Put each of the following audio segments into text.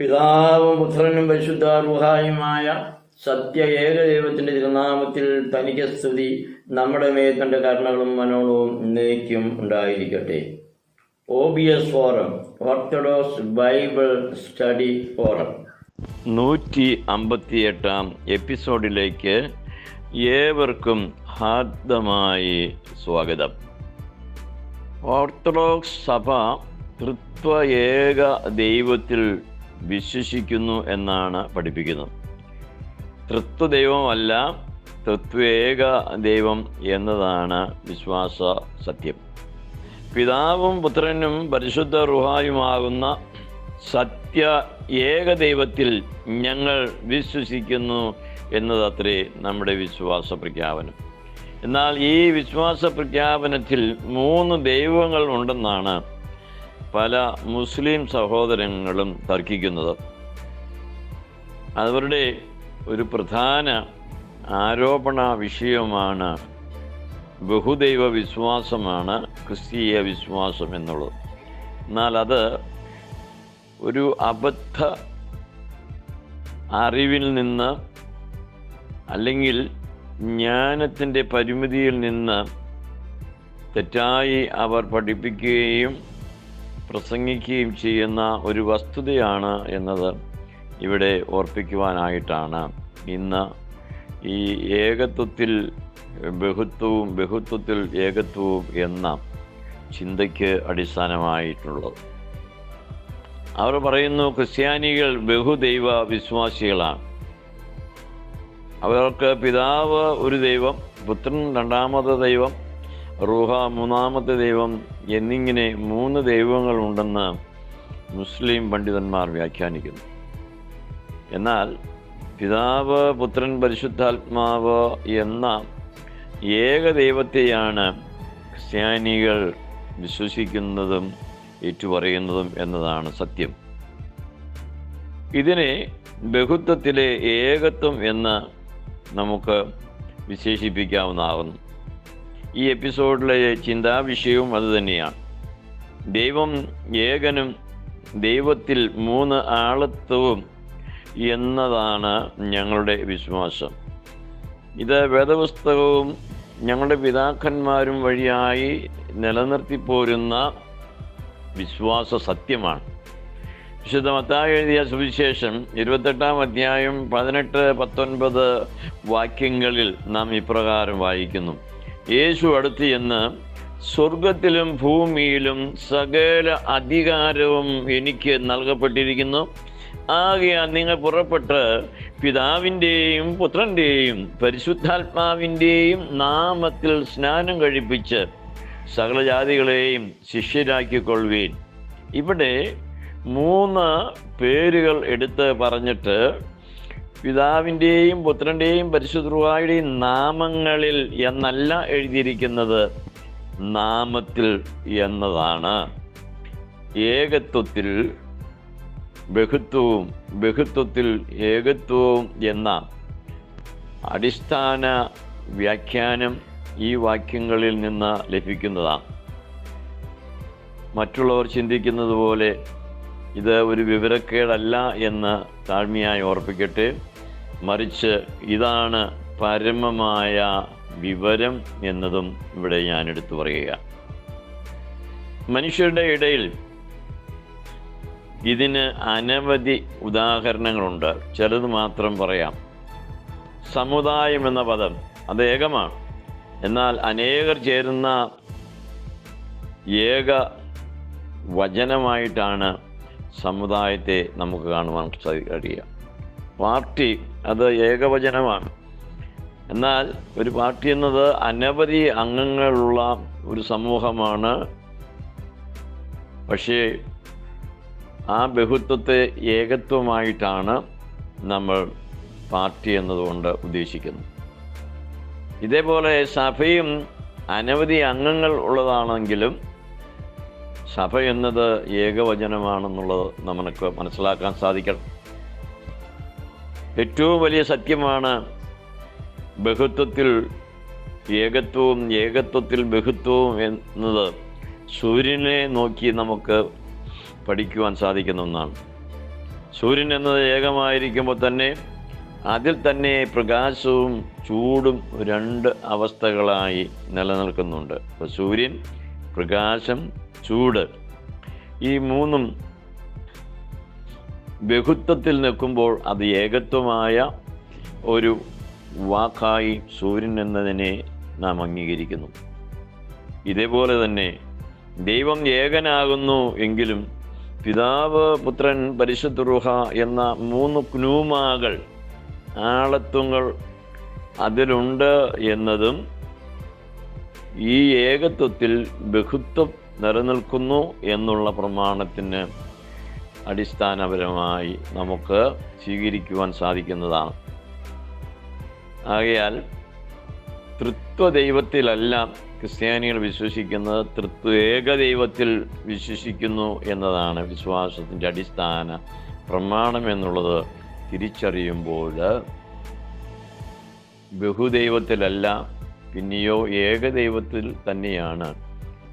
പിതാവും പുത്രനും പരിശുദ്ധ റുഹായുമായ സത്യ ഏകദൈവത്തിന്റെ തിരുനാമത്തിൽ തനിക്ക് സ്തുതി. നമ്മുടെ മേൽ കരുണകളും മനോളവും നീക്കും ഉണ്ടായിരിക്കട്ടെ. O B S forum orthodox Bible study forum നൂറ്റി അമ്പത്തിയെട്ടാം എപ്പിസോഡിലേക്ക് ഏവർക്കും ഹാർദമായി സ്വാഗതം. ഓർത്തഡോക്സ് സഭ തൃത്വ ഏക ദൈവത്തിൽ വിശ്വസിക്കുന്നു എന്നാണ് പഠിപ്പിക്കുന്നത്. തൃത്വ ദൈവമല്ല തൃത്വേക ദൈവം എന്നതാണ് വിശ്വാസ സത്യം. പിതാവും പുത്രനും പരിശുദ്ധ റുഹായുമാകുന്ന സത്യ ഏക ദൈവത്തിൽ ഞങ്ങൾ വിശ്വസിക്കുന്നു എന്നതത്രേ നമ്മുടെ വിശ്വാസ പ്രഖ്യാപനം. എന്നാൽ ഈ വിശ്വാസ പ്രഖ്യാപനത്തിൽ മൂന്ന് ദൈവങ്ങൾ ഉണ്ടെന്നാണ് പല മുസ്ലിം സഹോദരങ്ങളും തർക്കിക്കുന്നത്. അവരുടെ ഒരു പ്രധാന ആരോപണ വിഷയമാണ് ബഹുദൈവ വിശ്വാസമാണ് ക്രിസ്തീയ വിശ്വാസം എന്നുള്ളത്. എന്നാൽ അത് ഒരു അബദ്ധ അറിവിൽ നിന്ന് അല്ലെങ്കിൽ ജ്ഞാനത്തിന്റെ പരിമിതിയിൽ നിന്ന് തെറ്റായി അവർ പഠിപ്പിക്കുകയും പ്രസംഗിക്കുകയും ചെയ്യുന്ന ഒരു വസ്തുതയാണ് എന്നത് ഇവിടെ ഓർപ്പിക്കുവാനായിട്ടാണ്. ഇന്ന് ഈ ഏകത്വത്തിൽ ബഹുത്വവും ബഹുത്വത്തിൽ ഏകത്വവും എന്ന ചിന്തയ്ക്ക് അടിസ്ഥാനമായിട്ടുള്ളത്. അവർ പറയുന്നു ക്രിസ്ത്യാനികൾ ബഹുദൈവ വിശ്വാസികളാണ്. അവർക്ക് പിതാവ് ഒരു ദൈവം പുത്രൻ രണ്ടാമത് ദൈവം റൂഹ മൂന്നാമത്തെ ദൈവം എന്നിങ്ങനെ മൂന്ന് ദൈവങ്ങളുണ്ടെന്ന് മുസ്ലിം പണ്ഡിതന്മാർ വ്യാഖ്യാനിക്കുന്നു. എന്നാൽ പിതാവ് പുത്രൻ പരിശുദ്ധാത്മാവ് എന്ന ഏക ദൈവത്തെയാണ് ക്രിസ്ത്യാനികൾ വിശ്വസിക്കുന്നതും ഏറ്റുപറയുന്നതും എന്നതാണ് സത്യം. ഇതിനെ ബഹുത്വത്തിലെ ഏകത്വം എന്ന് നമുക്ക് വിശേഷിപ്പിക്കാവുന്നതാകുന്നു. ഈ എപ്പിസോഡിലെ ചിന്താവിഷയവും അതുതന്നെയാണ് ദൈവം ഏകനും ദൈവത്തിൽ മൂന്ന് ആളത്വവും എന്നതാണ് ഞങ്ങളുടെ വിശ്വാസം. ഇത് വേദപുസ്തകവും ഞങ്ങളുടെ പിതാക്കന്മാരും വഴിയായി നിലനിർത്തിപ്പോരുന്ന വിശ്വാസ സത്യമാണ്. വിശുദ്ധ മത്തായി എഴുതിയ സുവിശേഷം ഇരുപത്തെട്ടാം അധ്യായം പതിനെട്ട് പത്തൊൻപത് വാക്യങ്ങളിൽ നാം ഇപ്രകാരം വായിക്കുന്നു. യേശു അടുത്ത് ചെന്ന് സ്വർഗത്തിലും ഭൂമിയിലും സകല അധികാരവും എനിക്ക് നൽകപ്പെട്ടിരിക്കുന്നു. ആകയാൽ നിങ്ങൾ പുറപ്പെട്ട് പിതാവിന്റെയും പുത്രന്റെയും പരിശുദ്ധാത്മാവിന്റെയും നാമത്തിൽ സ്നാനം കഴിപ്പിച്ച് സകല ജാതികളെയും ശിഷ്യരാക്കിക്കൊള്ളുവീൻ. ഇവിടെ മൂന്ന് പേരുകൾ എടുത്ത് പറഞ്ഞിട്ട് പിതാവിന്റെയും പുത്രന്റെയും പരിശുദ്ധരുവായുടെയും നാമങ്ങളിൽ എന്നല്ല എഴുതിയിരിക്കുന്നത് നാമത്തിൽ എന്നതാണ്. ഏകത്വത്തിൽ ബഹുത്വവും ബഹുത്വത്തിൽ ഏകത്വവും എന്ന അടിസ്ഥാന വ്യാഖ്യാനം ഈ വാക്യങ്ങളിൽ നിന്ന് ലഭിക്കുന്നതാണ്. മറ്റുള്ളവർ ചിന്തിക്കുന്നത് പോലെ ഇത് ഒരു വിവരക്കേടല്ല എന്ന് താഴ്മയായി ഓർപ്പിക്കട്ടെ. മറിച്ച് ഇതാണ് പരമമായ വിവരം എന്നതും ഇവിടെ ഞാൻ എടുത്തു പറയുക. മനുഷ്യരുടെ ഇടയിൽ ഇതിന് അനവധി ഉദാഹരണങ്ങളുണ്ട്. ചിലത് മാത്രം പറയാം. സമുദായം എന്ന പദം അത് ഏകമാണ്. എന്നാൽ അനേകർ ചേരുന്ന ഏക വചനമായിട്ടാണ് സമുദായത്തെ നമുക്ക് കാണുവാൻ കഴിയുക പാർട്ടി അത് ഏകവചനമാണ്. എന്നാൽ ഒരു പാർട്ടി എന്നത് അനവധി അംഗങ്ങളുള്ള ഒരു സമൂഹമാണ്. പക്ഷേ ആ ബഹുത്വത്തെ ഏകത്വമായിട്ടാണ് നമ്മൾ പാർട്ടി എന്നതുകൊണ്ട് ഉദ്ദേശിക്കുന്നത്. ഇതേപോലെ സഭയും അനവധി അംഗങ്ങൾ ഉള്ളതാണെങ്കിലും സഭ എന്നത് ഏകവചനമാണെന്നുള്ളത് നമുക്ക് മനസ്സിലാക്കാൻ സാധിക്കണം. ഏറ്റവും വലിയ സത്യമാണ് ബഹുത്വത്തിൽ ഏകത്വവും ഏകത്വത്തിൽ ബഹുത്വവും എന്നത് സൂര്യനെ നോക്കി നമുക്ക് പഠിക്കുവാൻ സാധിക്കുന്ന ഒന്നാണ്. സൂര്യൻ എന്നത് ഏകമായിരിക്കുമ്പോൾ തന്നെ അതിൽ തന്നെ പ്രകാശവും ചൂടും രണ്ട് അവസ്ഥകളായി നിലനിൽക്കുന്നുണ്ട്. അപ്പോൾ സൂര്യൻ പ്രകാശം ചൂട് ഈ മൂന്നും ബഹുത്വത്തിൽ നിൽക്കുമ്പോൾ അത് ഏകത്വമായ ഒരു വാക്കായി സൂര്യൻ എന്നതിനെ നാം അംഗീകരിക്കുന്നു. ഇതേപോലെ തന്നെ ദൈവം ഏകനാകുന്നു എങ്കിലും പിതാവ് പുത്രൻ പരിശുദ്ധ എന്ന മൂന്ന് ക്നൂമാകൾ ആളത്വങ്ങൾ അതിലുണ്ട് എന്നതും ഈ ഏകത്വത്തിൽ ബഹുത്വം നിലനിൽക്കുന്നു എന്നുള്ള പ്രമാണത്തിന് അടിസ്ഥാനപരമായി നമുക്ക് സ്വീകരിക്കുവാൻ സാധിക്കുന്നതാണ്. ആകയാൽ തൃത്വ ദൈവത്തിലല്ല ക്രിസ്ത്യാനികൾ വിശ്വസിക്കുന്നത് തൃത്വ ഏകദൈവത്തിൽ വിശ്വസിക്കുന്നു എന്നതാണ് വിശ്വാസത്തിന്റെ അടിസ്ഥാന പ്രമാണം എന്നുള്ളത് തിരിച്ചറിയുമ്പോൾ ബഹുദൈവത്തിലല്ല പിന്നെയോ ഏകദൈവത്തിൽ തന്നെയാണ്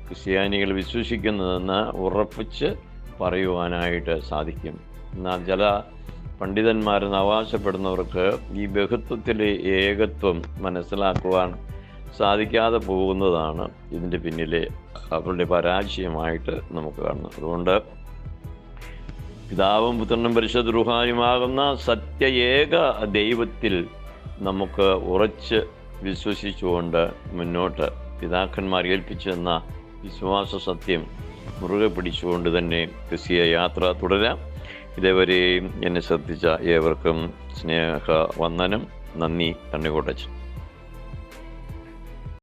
ക്രിസ്ത്യാനികൾ വിശ്വസിക്കുന്നതെന്ന് ഉറപ്പിച്ച് പറയുവാനായിട്ട് സാധിക്കും. എന്നാൽ ചില പണ്ഡിതന്മാരെന്ന് അവകാശപ്പെടുന്നവർക്ക് ഈ ബഹുത്വത്തിലെ ഏകത്വം മനസ്സിലാക്കുവാൻ സാധിക്കാതെ പോകുന്നതാണ് ഇതിന്റെ പിന്നിലെ അവരുടെ പരാജയമായിട്ട് നമുക്ക് കാണുന്നത്. അതുകൊണ്ട് പിതാവും പുത്രനും പരിശുദ്ധ റുഹായുമാകുന്ന സത്യ ഏക ദൈവത്തിൽ നമുക്ക് ഉറച്ച് വിശ്വസിച്ചുകൊണ്ട് മുന്നോട്ട് പിതാക്കന്മാർ ഏൽപ്പിച്ചെന്ന വിശ്വാസ സത്യം മുറുകെ പിടിച്ചുകൊണ്ട് തന്നെ ക്രിസ്തീയ യാത്ര തുടരാം. ഇതേവരെയും എന്നെ ശ്രദ്ധിച്ച ഏവർക്കും സ്നേഹ വന്ദനം. നന്ദി കണ്ണുകൊട്ടച്ചു